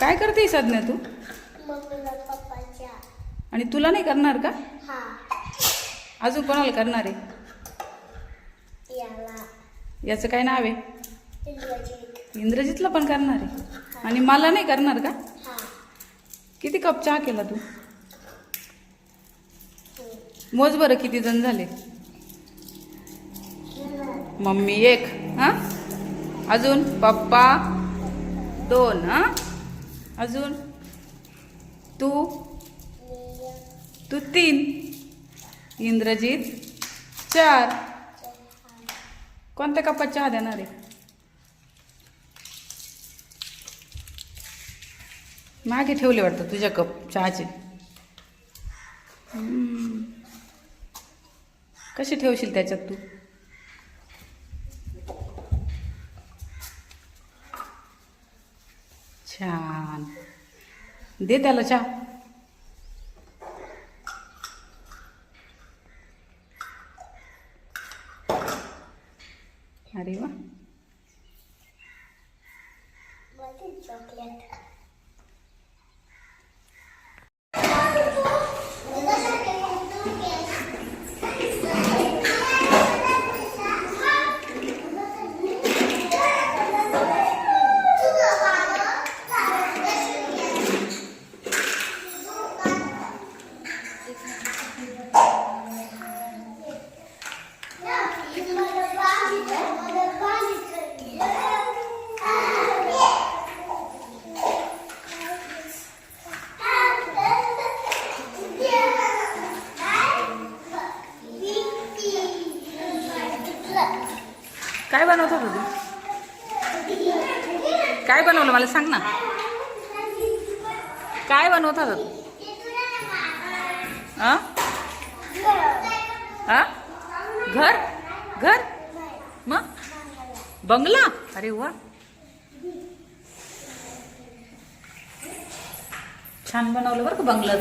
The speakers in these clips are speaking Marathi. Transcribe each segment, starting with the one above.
काय करते सज्ञा तू? आणि तुला नाही करणार का? अजून कोणाला करणार आहे? याचं काय नाव आहे? इंद्रजितला पण करणार आहे. आणि मला नाही करणार का? किती कप चहा केला तू? मोज बरं किती जण झाले. मम्मी एक हा? अजून पप्पा दोन अजून? तू? तू तीन. इंद्रजित? चार. कोणत्या कपात चहा देणार आहे? मागे ठेवले वाटतं तुझ्या कप चहाचे. कशी ठेवशील त्याच्यात तू? छान. दे त्याला चहा. अरे वा. चॉकलेट काय बनवत होता तू काय बनवलं मला सांग ना. काय बनवत होता? आ? घर? घर? मग? बंगला? अरे वा. छान बनवलं बरं का बंगला.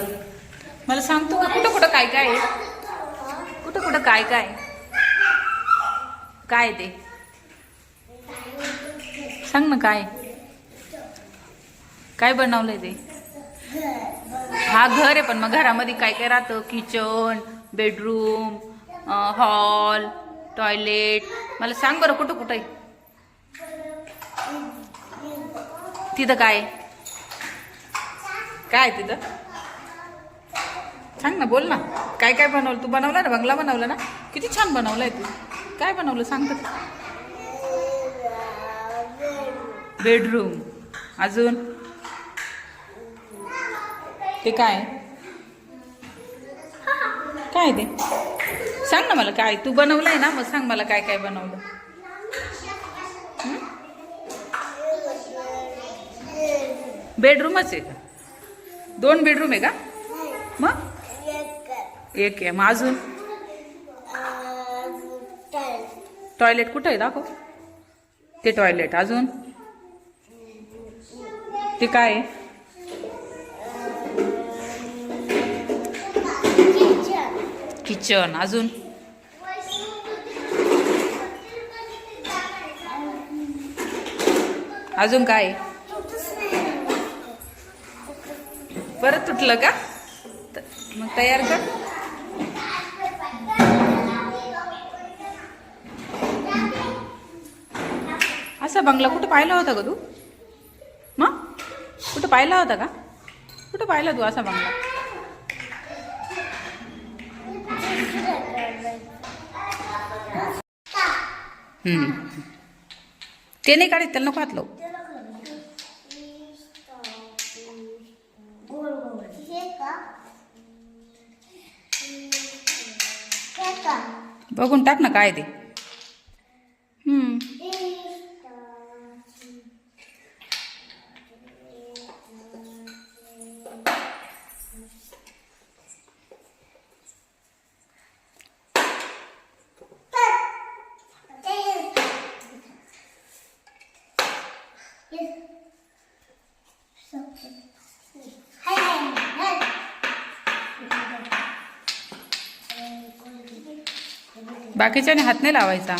मला सांगतो का कुठं कुठं काय काय आहे? कुठं कुठं काय काय? काय ते? सांग ना काय काय बनवलंय ते? हा घर आहे पण मग घरामध्ये काय काय राहतं? Kitchen bedroom hall toilet. मला सांग बरं कुठं कुठं आहे? तिथं काय काय आहे तिथं? सांग ना बोल ना. काय काय बनवलं? तू बनवला ना? बंगला बनवला ना? किती छान बनवलाय तू. काय बनवलं? सांग तर बेडरूम. अजून? ते काय? काय ते? सांग ना मला काय तू बनवलंय ना मग सांग मला काय काय बनवलं. बेडरूमच आहे का? दोन बेडरूम आहे का? मग? एक आहे. मग अजून? टॉयलेट कुठं आहे? दाखव. ते टॉयलेट. अजून? ते काय आहे? किचन. अजून? अजून काय? परत तुटलं का? त- मग तयार कर. असा बंगला कुठं पाहिला होता का तू? मग? कुठं पाहिला होता का? कुठं पाहिला तू असा बंगला? ते नाही काढत त्याला नको हात लावू. बघून टाक ना काय ते. बाकीच्याने हात नाही लावायचा.